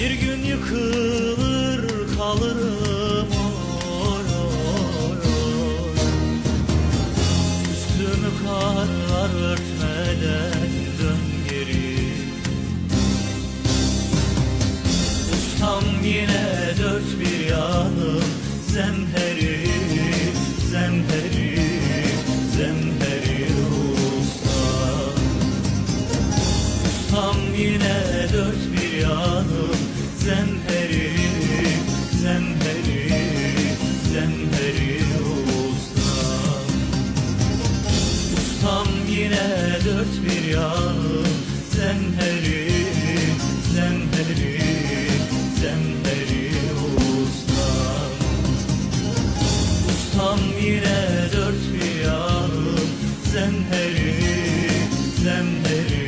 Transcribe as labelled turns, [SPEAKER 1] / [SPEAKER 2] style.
[SPEAKER 1] Bir gün yıkılır kalırım oy oy oy Üstümü karlar örtmeden dön geri. Ustam yine dört bir yanım Zemheri, zemheri, zemheri ustam. Ustam yine Ortam yine dört bir yanım Zemheri, zemheri, zemheri ustam. Ustam yine dört bir yanım Zemheri, zemheri